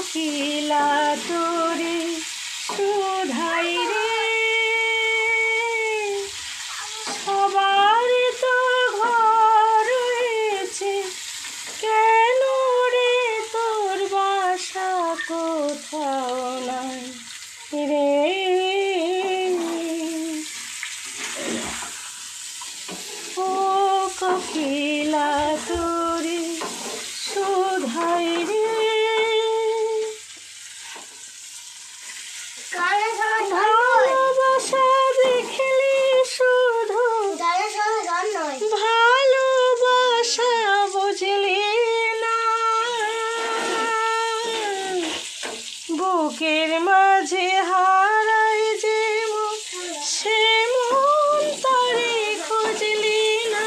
কোকিলা ভালোবাসা দেখলি শুধু ভালোবাসা বুঝলি না। বুকের মাঝে হারাই যে সে মন তারে খুঁজলি না।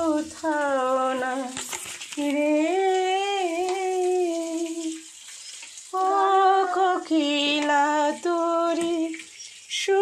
কোথাও না রে ও কোকিলা তোরে সু